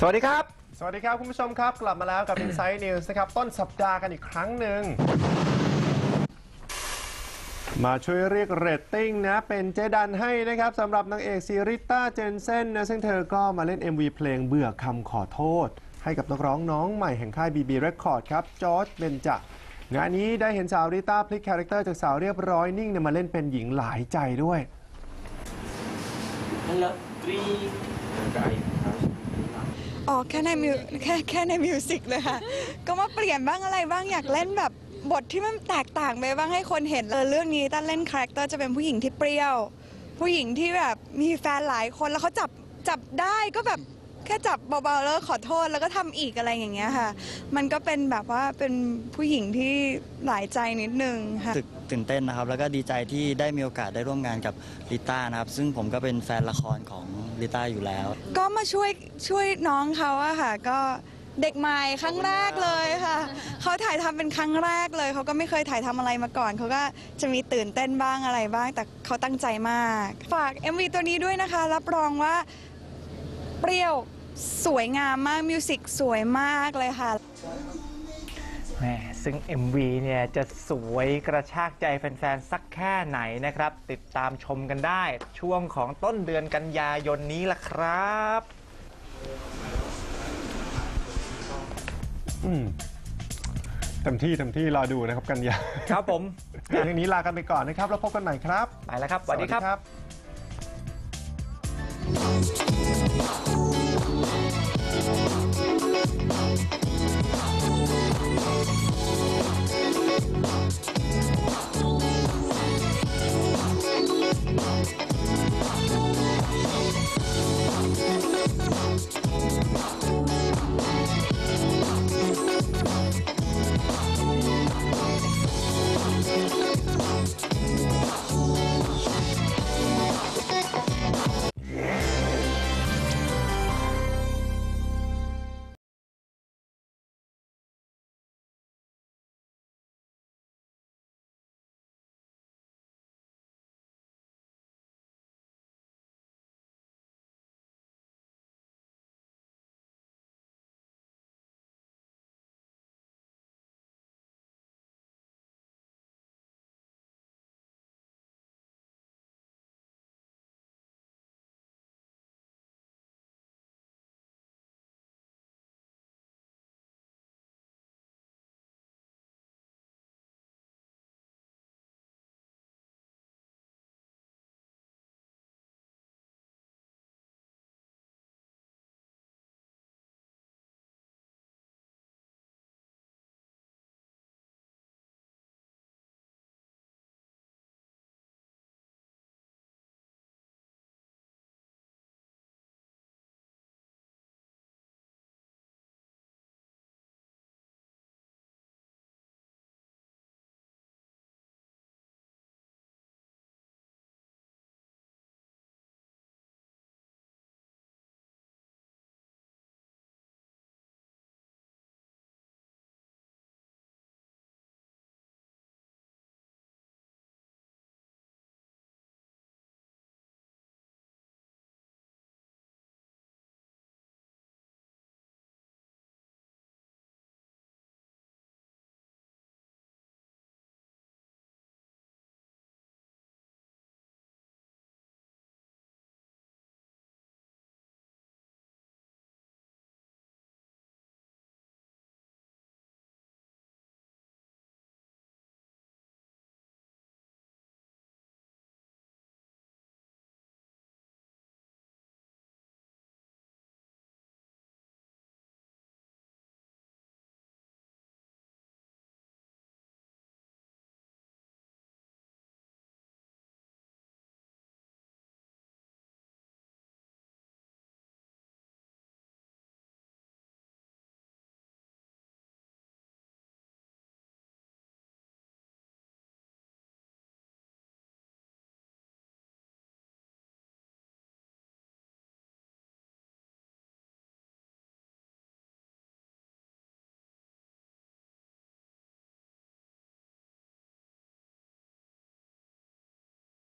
สวัสดีครับ สวัสดีครับ คุณผู้ชมครับ กลับมาแล้วกับ Inside News นะครับ ต้นสัปดาห์กันอีกครั้งหนึ่ง มาช่วยเรียกเรตติ้งนะ เป็นเจดันให้นะครับสำหรับนางเอกซีริต้าเจนเซนนะซึ่งเธอก็มาเล่น MV เพลงเบื่อคำขอโทษ ให้กับนักร้องน้องใหม่แห่งค่าย BB Record ครับจอร์จเบนจงานนี้ได้เห็นสาวริต้าพลิกคาแรคเตอร์จากสาวเรียบร้อยนิ่งเนี่ยมาเล่นเป็นหญิงหลายใจด้วย Hello, three. อ๋อแค่ในมิวแค่แค่ในมิวสิกเลยค่ะ ก็มาเปลี่ยนบ้างอะไรบ้างอยากเล่นแบบบทที่มันแตกต่างไปบ้างให้คนเห็นเออเรื่องนี้ต้นเล่นคาแรคเตอร์จะเป็นผู้หญิงที่เปรี้ยว ผู้หญิงที่แบบมีแฟนหลายคนแล้วเขาจับจับได้ก็แบบ แค่จับเบาๆแล้วก็ขอโทษแล้วก็ทำอีกอะไรอย่างเงี้ยค่ะ มันก็เป็นแบบว่าเป็นผู้หญิงที่หลายใจนิดนึงค่ะ รู้สึกตื่นเต้นนะครับ แล้วก็ดีใจที่ได้มีโอกาสได้ร่วมงานกับลิต้านะครับ ซึ่งผมก็เป็นแฟนละครของลิต้าอยู่แล้ว ก็มาช่วยช่วยน้องเขาอะค่ะ ก็เด็กใหม่ครั้งแรกเลยค่ะ เขาถ่ายทำเป็นครั้งแรกเลย เขาก็ไม่เคยถ่ายทำอะไรมาก่อน เขาก็จะมีตื่นเต้นบ้างอะไรบ้าง แต่เขาตั้งใจมาก ฝาก MV ตัวนี้ด้วยนะคะ รับรองว่าเปรี้ยว สวยงามมากมิวสิกสวยมากเลยค่ะ แหมซึ่ง MV เนี่ยจะสวยกระชากใจแฟนๆ สักแค่ไหนนะครับ ติดตามชมกันได้ช่วงของต้นเดือนกันยายนนี้ล่ะครับ อืมเต็มที่เต็มที่รอดูนะครับกันยาครับผม เรื่องนี้ลากันไปก่อนนะครับ แล้วพบกันใหม่ครับไปแล้วครับสวัสดีครับครับ